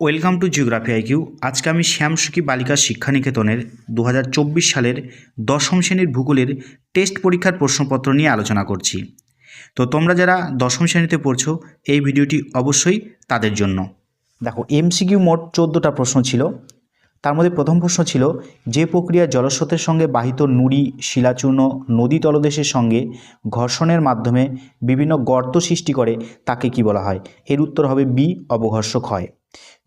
Welcome to geography IQ. আজকে আমি শ্যামসুখী বালিকা শিক্ষানিকেতনের দু হাজার চব্বিশ সালের দশম শ্রেণির ভূগোলের টেস্ট পরীক্ষার প্রশ্নপত্র নিয়ে আলোচনা করছি। তো তোমরা যারা দশম শ্রেণীতে পড়ছো, এই ভিডিওটি অবশ্যই তাদের জন্য। দেখো, এমসিকিউ মোট চোদ্দোটা প্রশ্ন ছিল। তার মধ্যে প্রথম প্রশ্ন ছিল, যে প্রক্রিয়া জলস্রোতের সঙ্গে বাহিত নুড়ি, শিলাচূর্ণ, নদী তলদেশের সঙ্গে ঘর্ষণের মাধ্যমে বিভিন্ন গর্ত সৃষ্টি করে তাকে কি বলা হয়? এর উত্তর হবে বি অবঘর্ষক হয়।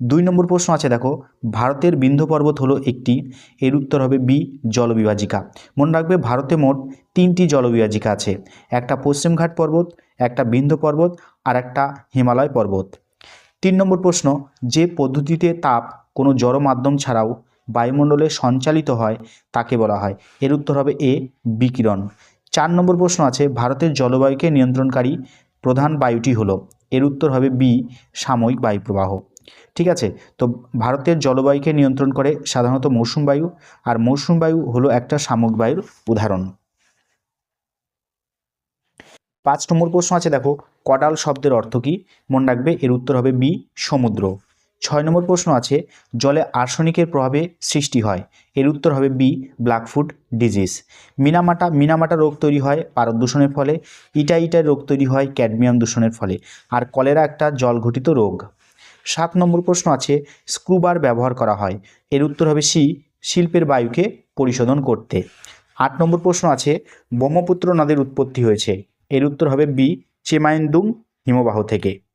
দুই নম্বর প্রশ্ন আছে, দেখো, ভারতের বিন্ধ্য পর্বত হলো একটি, এর উত্তর হবে বি, জলবিভাজিকা। মনে রাখবে, ভারতে মোট তিনটি জলবিভাজিকা আছে, একটা পশ্চিমঘাট পর্বত, একটা বিন্ধ্য পর্বত আর একটা হিমালয় পর্বত। তিন নম্বর প্রশ্ন, যে পদ্ধতিতে তাপ কোনো জড় মাধ্যম ছাড়াও বায়ুমণ্ডলে সঞ্চালিত হয় তাকে বলা হয়। এর উত্তর হবে এ, বিকিরণ। চার নম্বর প্রশ্ন আছে, ভারতের জলবায়ুকে নিয়ন্ত্রণকারী প্রধান বায়ুটি হলো। এর উত্তর হবে বি, সাময়িক বায়ুপ্রবাহ। ঠিক আছে, তো ভারতের জলবায়ুকে নিয়ন্ত্রণ করে সাধারণত মৌসুম বায়ু, আর মৌসুম বায়ু হলো একটা সাময়িক বায়ুর উদাহরণ। পাঁচ নম্বর প্রশ্ন আছে, দেখো, কডাল শব্দের অর্থ কী? মনে রাখবে, এর উত্তর হবে বি, সমুদ্র। ছয় নম্বর প্রশ্ন আছে, জলে আর্সনিকের প্রভাবে সৃষ্টি হয়। এর উত্তর হবে B, blackfoot disease. Minamata Minamata রোগ তৈরি হয় পারদ দূষণের ফলে ইটা ইটার রোগ তৈরি হয় ক্যাডমিয়াম দূষণের ফলে, আর কলেরা একটা জলঘটিত রোগ। সাত নম্বর প্রশ্ন আছে, স্ক্রুবার ব্যবহার করা হয়। এর উত্তর হবে সি, শিল্পের বায়ুকে পরিশোধন করতে। আট নম্বর প্রশ্ন আছে, ব্রহ্মপুত্র নদের উৎপত্তি হয়েছে। এর উত্তর হবে বি, চেমাইন্দুং হিমবাহ থেকে।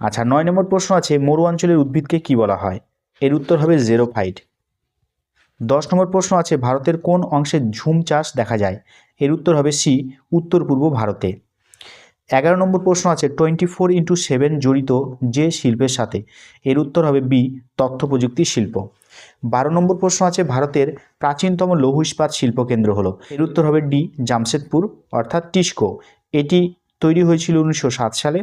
আচ্ছা নয় নম্বর প্রশ্ন আছে, মরু অঞ্চলের উদ্ভিদকে কি বলা হয়? এর উত্তর হবে জেরোফাইট। দশ নম্বর প্রশ্ন আছে, ভারতের কোন অংশে ঝুম চাষ দেখা যায়? এর উত্তর হবে সি, উত্তর পূর্ব ভারতে। এগারো নম্বর প্রশ্ন আছে টোয়েন্টি ফোর ইন্টু সেভেন জড়িত যে শিল্পের সাথে? এর উত্তর হবে বি, তথ্য প্রযুক্তি শিল্প। বারো নম্বর প্রশ্ন আছে, ভারতের প্রাচীনতম লৌহ ইস্পাত শিল্পকেন্দ্র হলো। এর উত্তর হবে ডি, জামশেদপুর, অর্থাৎ টিস্কো। এটি তৈরি হয়েছিল উনিশশো সাত সালে,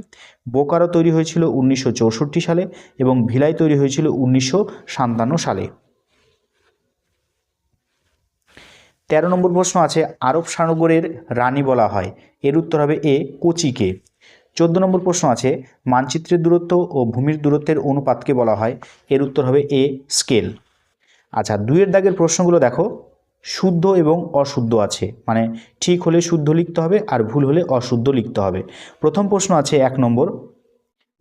বোকারো তৈরি হয়েছিল উনিশশো চৌষট্টি সালে এবং ভিলাই তৈরি হয়েছিল উনিশশো সাতান্ন সালে। তেরো নম্বর প্রশ্ন আছে, আরব সাগরের রানী বলা হয়। এর উত্তর হবে এ, কোচিকে। চোদ্দ নম্বর প্রশ্ন আছে, মানচিত্রের দূরত্ব ও ভূমির দূরত্বের অনুপাতকে বলা হয়। এর উত্তর হবে এ, স্কেল। আচ্ছা দুইয়ের দাগের প্রশ্নগুলো দেখো। শুদ্ধ এবং অশুদ্ধ আছে। মানে ঠিক হলে শুদ্ধ লিখতে হবে আর ভুল হলে অশুদ্ধ লিখতে হবে। প্রথম প্রশ্ন আছে এক নম্বর।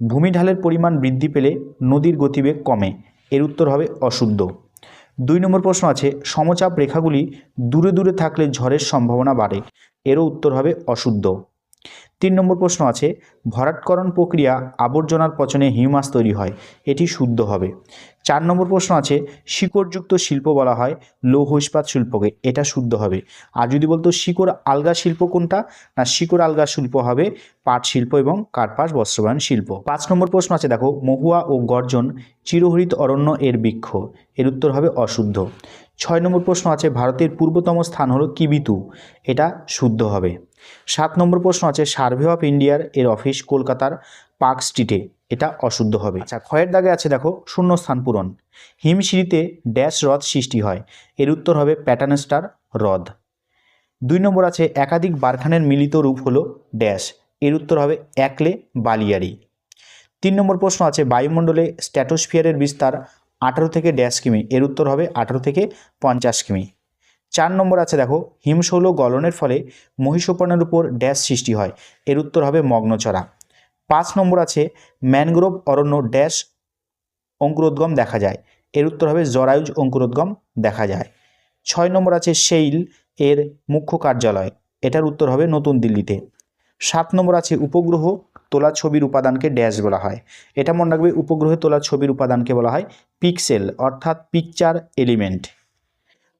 ভূমিঢালের পরিমাণ বৃদ্ধি পেলে নদীর গতিবেগ কমে। এর উত্তর হবে অশুদ্ধ। দুই নম্বর প্রশ্ন আছে, সমচাপ রেখাগুলি দূরে দূরে থাকলে ঝড়ের সম্ভাবনা বাড়ে। এরও উত্তর হবে অশুদ্ধ। তিন নম্বর প্রশ্ন আছে, ভরাটকরণ প্রক্রিয়া আবর্জনার পচনে হিউমাস তৈরি হয়, এটি শুদ্ধ হবে। চার নম্বর প্রশ্ন আছে, শিকড়যুক্ত শিল্প বলা হয়, লৌহ ইস্পাত শিল্পকে, এটা শুদ্ধ হবে। আর যদি বলতো শিকড় আলগা শিল্প কোনটা, না শিকড় আলগা শিল্প হবে, পাট শিল্প এবং কার্পাস বস্ত্রবায়ন শিল্প। পাঁচ নম্বর প্রশ্ন আছে, দেখো, মহুয়া ও গর্জন চিরহরিত অরণ্য এর বৃক্ষ, এর উত্তর হবে অশুদ্ধ। ছয় নম্বর প্রশ্ন আছে, ভারতের পূর্বতম স্থান হলো কিবিতু, এটা শুদ্ধ হবে। সাত নম্বর প্রশ্ন আছে সার্ভে অফ ইন্ডিয়ার এর অফিস কলকাতার পার্ক স্ট্রিটে এটা অশুদ্ধ হবে। আচ্ছা ক্ষয়ের দাগে আছে দেখো, শূন্যস্থান পূরণ। হিমশিরিতে ড্যাশ হ্রদ সৃষ্টি হয়। এর উত্তর হবে প্যাটার্নস্টার হ্রদ। দুই নম্বর আছে, একাধিক বারখানের মিলিত রূপ হলো ড্যাশ এর উত্তর হবে একলে বালিয়ারি। তিন নম্বর প্রশ্ন আছে, বায়ুমণ্ডলে স্ট্যাটোস্ফিয়ারের বিস্তার আঠারো থেকে ড্যাশ কিমি। এর উত্তর হবে আঠারো থেকে পঞ্চাশ কিমি। চার নম্বর আছে দেখো, হিমশৈল গলনের ফলে মহিষোপনের উপর ড্যাশ সৃষ্টি হয়। এর উত্তর হবে মগ্নচড়া পাঁচ নম্বর আছে, ম্যানগ্রোভ অরণ্য ড্যাশ অঙ্কুরোদ্গম দেখা যায়। এর উত্তর হবে জরায়ুজ অঙ্কুরোদ্গম দেখা যায়। ছয় নম্বর আছে সেইল এর মুখ্য কার্যালয়। এটার উত্তর হবে নতুন দিল্লিতে। সাত নম্বর আছে, উপগ্রহ তোলা ছবির উপাদানকে ড্যাশ বলা হয়। এটা মনে রাখবে, উপগ্রহে তোলা ছবির উপাদানকে বলা হয় পিক্সেল, অর্থাৎ পিকচার এলিমেন্ট।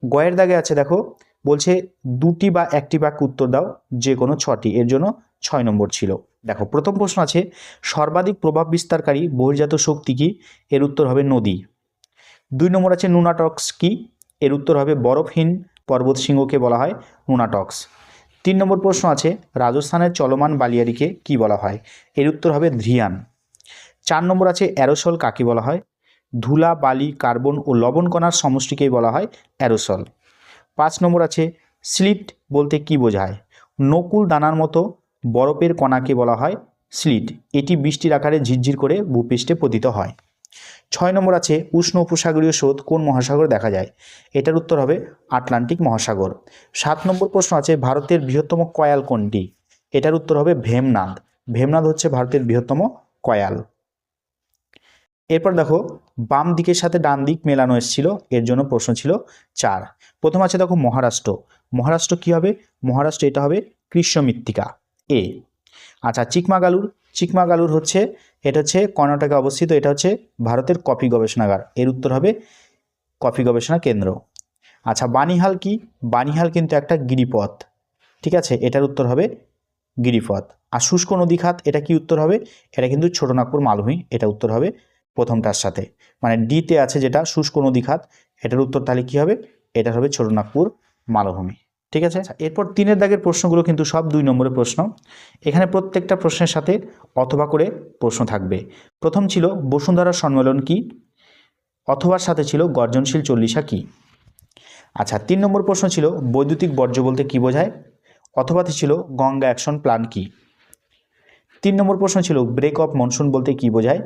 গয়ের দাগে আছে, দেখো, বলছে দুটি বা একটি বাক্য উত্তর দাও, যে কোনো ছটি। এর জন্য ছয় নম্বর ছিল। দেখো, প্রথম প্রশ্ন আছে, সর্বাধিক প্রভাব বিস্তারকারী বহির্জাত শক্তি কি? এর উত্তর হবে নদী। দুই নম্বর আছে নুনাটক্স কি? এর উত্তর হবে বরফহীন পর্বত সিংহকে বলা হয় নুনাটক্স। তিন নম্বর প্রশ্ন আছে, রাজস্থানের চলমান বালিয়ারিকে কি বলা হয়? এর উত্তর হবে ধ্রিয়ান। চার নম্বর আছে অ্যারোসল কাকে বলা হয়? ধুলা, বালি, কার্বন ও লবণ কণার সমষ্টিকেই বলা হয় অ্যারোসল। পাঁচ নম্বর আছে স্লিট বলতে কি বোঝায়? নকুল দানার মতো বরফের কণাকে বলা হয় স্লিট। এটি বৃষ্টির আকারে ঝিরঝির করে ভূপৃষ্ঠে পতিত হয়। ছয় নম্বর আছে উষ্ণ উপসাগরীয় স্রোত কোন মহাসাগরে দেখা যায়? এটার উত্তর হবে আটলান্টিক মহাসাগর। সাত নম্বর প্রশ্ন আছে ভারতের বৃহত্তম কয়াল কোনটি? এটার উত্তর হবে ভেমনাদ। ভেমনাদ হচ্ছে ভারতের বৃহত্তম কয়াল। এরপর দেখো, বাম দিকের সাথে ডান দিক মেলানো এসেছিল, এর জন্য প্রশ্ন ছিল চার। প্রথম আছে দেখো মহারাষ্ট্র। মহারাষ্ট্র কী হবে? মহারাষ্ট্র এটা হবে কৃষ্ণ মৃত্তিকা, এ। আচ্ছা চিকমাগালুর। চিকমাগালুর হচ্ছে, এটা হচ্ছে কর্ণাটকে অবস্থিত, এটা হচ্ছে ভারতের কফি গবেষণাগার। এর উত্তর হবে কফি গবেষণা কেন্দ্র। আচ্ছা বানিহাল কি? বানিহাল কিন্তু একটা গিরিপথ, ঠিক আছে? এটার উত্তর হবে গিরিপথ। আর শুষ্ক নদী খাত এটা কি উত্তর হবে? এটা কিন্তু ছোটনাগপুর মালভূমি এটা উত্তর হবে প্রথমটার সাথে। মানে ডিতে আছে যেটা শুষ্ক নদী খাত এটার উত্তর তাহলে কী হবে? এটা হবে ছোটনাগপুর মালভূমি। ঠিক আছে? আচ্ছা, এরপর তিনের দাগের প্রশ্নগুলো কিন্তু সব দুই নম্বরের প্রশ্ন। এখানে প্রত্যেকটা প্রশ্নের সাথে অথবা করে প্রশ্ন থাকবে। প্রথম ছিল বসুন্ধরা সম্মেলন কি? অথবার সাথে ছিল গর্জনশীল চল্লিশা কি? আচ্ছা তিন নম্বর প্রশ্ন ছিল বৈদ্যুতিক বর্জ্য বলতে কি বোঝায়? অথবাতে ছিল গঙ্গা অ্যাকশন প্ল্যান কি? তিন নম্বর প্রশ্ন ছিল ব্রেক অফ মনসুন বলতে কি বোঝায়?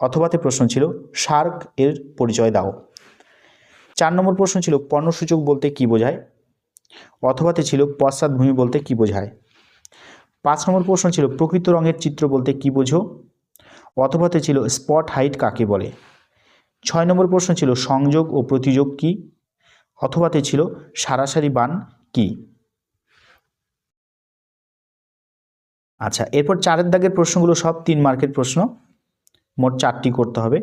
অথবাতে প্রশ্ন ছিল শার্ক এর পরিচয় দাও। চার নম্বর প্রশ্ন ছিল পর্ণসূচক বলতে কি বোঝায়? অথবাতে ছিল, পশ্চাৎভূমি বলতে কি বোঝায়? পাঁচ নম্বর প্রশ্ন ছিল, প্রকৃত রঙের চিত্র বলতে কি বোঝো? অথবাতে ছিল, স্পট হাইট কাকে বলে? ছয় নম্বর প্রশ্ন ছিল, সংযোগ ও প্রতিযোগ কি? অথবাতে ছিল, সারাসারি বান কি? আচ্ছা এরপর চারের দাগের প্রশ্নগুলো সব তিন মার্কের প্রশ্ন। মোট চারটি করতে হবে।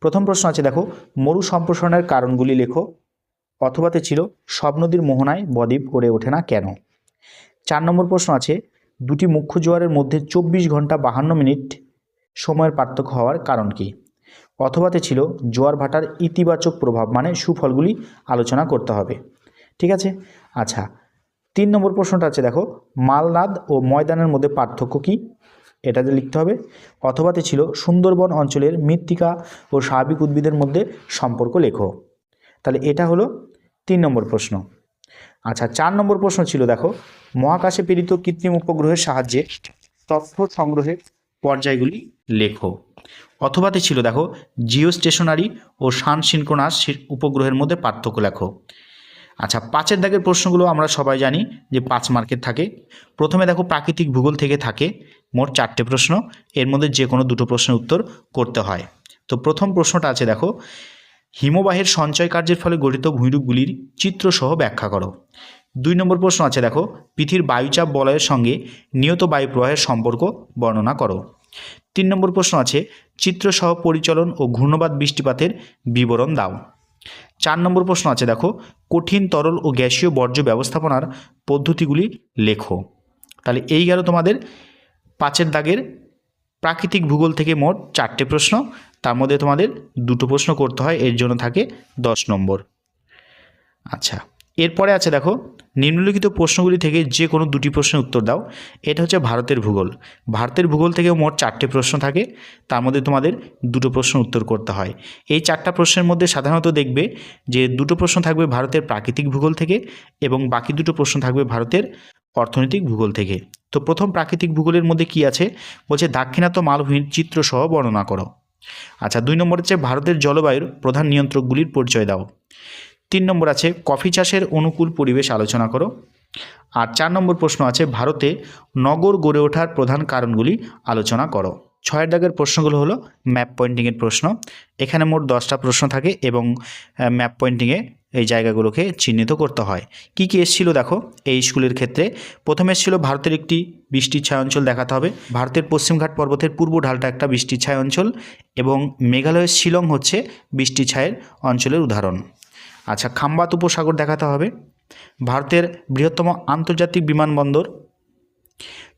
প্রথম প্রশ্ন আছে, দেখো, মরু সম্প্রসারণের কারণগুলি লেখো অথবাতে ছিল, সব নদীর মোহনায় বদ্বীপ গড়ে ওঠে না কেন? চার নম্বর প্রশ্ন আছে, দুটি মুখ্য জোয়ারের মধ্যে চব্বিশ ঘণ্টা বাহান্ন মিনিট সময়ের পার্থক্য হওয়ার কারণ কি? অথবাতে ছিল, জোয়ার ভাটার ইতিবাচক প্রভাব মানে সুফলগুলি আলোচনা করতে হবে। ঠিক আছে? আচ্ছা তিন নম্বর প্রশ্নটা আছে, দেখো, মালনাদ ও ময়দানের মধ্যে পার্থক্য কি? এটাতে লিখতে হবে, অথবাতে ছিল সুন্দরবন অঞ্চলের মৃত্তিকা ও স্বাভাবিক উদ্ভিদের মধ্যে সম্পর্ক লেখো। তাহলে এটা হলো তিন নম্বর প্রশ্ন। আচ্ছা চার নম্বর প্রশ্ন ছিল, দেখো, মহাকাশে প্রেরিত কৃত্রিম উপগ্রহের সাহায্যে তথ্য সংগ্রহের পর্যায়গুলি লেখো। অথবাতে ছিল, দেখো জিও স্টেশনারি ও সান সিনক্রোনাস উপগ্রহের মধ্যে পার্থক্য লেখো। আচ্ছা পাঁচের দাগের প্রশ্নগুলো আমরা সবাই জানি যে পাঁচ মার্কের থাকে। প্রথমে দেখো, প্রাকৃতিক ভূগোল থেকে থাকে। মোট চারটে প্রশ্ন, এর মধ্যে যে কোনো দুটো প্রশ্নের উত্তর করতে হয়। তো প্রথম প্রশ্নটা আছে, দেখো, হিমবাহের সঞ্চয় কার্যের ফলে গঠিত ভূমিরূপগুলির চিত্রসহ ব্যাখ্যা করো। দুই নম্বর প্রশ্ন আছে, দেখো, পৃথিবীর বায়ুচাপ বলয়ের সঙ্গে নিয়ত বায়ু প্রবাহের সম্পর্ক বর্ণনা করো। তিন নম্বর প্রশ্ন আছে, চিত্রসহ পরিচলন ও ঘূর্ণবাদ বৃষ্টিপাতের বিবরণ দাও। চার নম্বর প্রশ্ন আছে, দেখো, কঠিন তরল ও গ্যাসীয় বর্জ্য ব্যবস্থাপনার পদ্ধতিগুলি লেখো। তাহলে এই গেল তোমাদের পাঁচের দাগের প্রাকৃতিক ভূগোল থেকে মোট চারটে প্রশ্ন। তার মধ্যে তোমাদের দুটো প্রশ্ন করতে হয়, এর জন্য থাকে দশ নম্বর। আচ্ছা এরপরে আছে দেখো, নিম্নলিখিত প্রশ্নগুলি থেকে যে কোনো দুটি প্রশ্নের উত্তর দাও। এটা হচ্ছে ভারতের ভূগোল। ভারতের ভূগোল থেকে মোট চারটে প্রশ্ন থাকে। তার মধ্যে তোমাদের দুটো প্রশ্ন উত্তর করতে হয়। এই চারটা প্রশ্নের মধ্যে সাধারণত দেখবে যে দুটো প্রশ্ন থাকবে ভারতের প্রাকৃতিক ভূগোল থেকে এবং বাকি দুটো প্রশ্ন থাকবে ভারতের অর্থনৈতিক ভূগোল থেকে। তো প্রথম প্রাকৃতিক ভূগোলের মধ্যে কি আছে? বলছে, দাক্ষিণাত্য মালভূমির চিত্রসহ বর্ণনা করো। আচ্ছা দুই নম্বর হচ্ছে ভারতের জলবায়ুর প্রধান নিয়ন্ত্রকগুলির পরিচয় দাও। তিন নম্বর আছে, কফি চাষের অনুকূল পরিবেশ আলোচনা করো। আর চার নম্বর প্রশ্ন আছে, ভারতে নগর গড়ে ওঠার প্রধান কারণগুলি আলোচনা করো। ছয়ের দাগের প্রশ্নগুলো হলো ম্যাপ পয়েন্টিংয়ের প্রশ্ন। এখানে মোট দশটা প্রশ্ন থাকে এবং ম্যাপ পয়েন্টিংয়ে এই জায়গাগুলোকে চিহ্নিত করতে হয়। কি কি এসেছিল দেখো? এই স্কুলের ক্ষেত্রে প্রথমে এসেছিল ভারতের একটি বৃষ্টির ছায় অঞ্চল দেখাতে হবে। ভারতের পশ্চিমঘাট পর্বতের পূর্ব ঢালটা একটা বৃষ্টির ছায় অঞ্চল এবং মেঘালয়ের শিলং হচ্ছে বৃষ্টি ছায়ের অঞ্চলের উদাহরণ। আচ্ছা খাম্বাত উপসাগর দেখাতে হবে। ভারতের বৃহত্তম আন্তর্জাতিক বিমানবন্দর।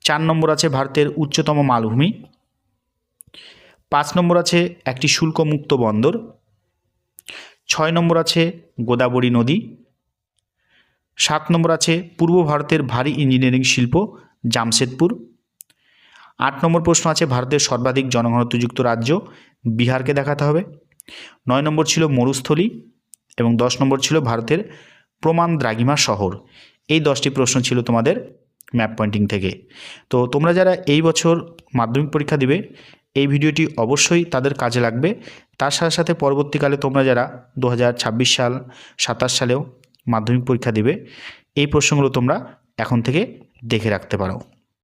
চার নম্বর আছে ভারতের উচ্চতম মালভূমি। পাঁচ নম্বর আছে একটি শুল্কমুক্ত বন্দর। ছয় নম্বর আছে গোদাবরী নদী। সাত নম্বর আছে পূর্ব ভারতের ভারী ইঞ্জিনিয়ারিং শিল্প, জামশেদপুর। আট নম্বর প্রশ্ন আছে ভারতের সর্বাধিক জনঘনত্বযুক্ত রাজ্য, বিহারকে দেখাতে হবে। নয় নম্বর ছিল মরুস্থলী এবং দশ নম্বর ছিল ভারতের প্রমাণ দ্রাঘিমা শহর। এই দশটি প্রশ্ন ছিল তোমাদের ম্যাপ পয়েন্টিং থেকে। তো তোমরা যারা এই বছর মাধ্যমিক পরীক্ষা দিবে এই ভিডিওটি অবশ্যই তাদের কাজে লাগবে। তার সাথে সাথে পরবর্তীকালে তোমরা যারা দু হাজার ছাব্বিশ সাল, সাতাশ সালেও মাধ্যমিক পরীক্ষা দেবে, এই প্রশ্নগুলো তোমরা এখন থেকে দেখে রাখতে পারো।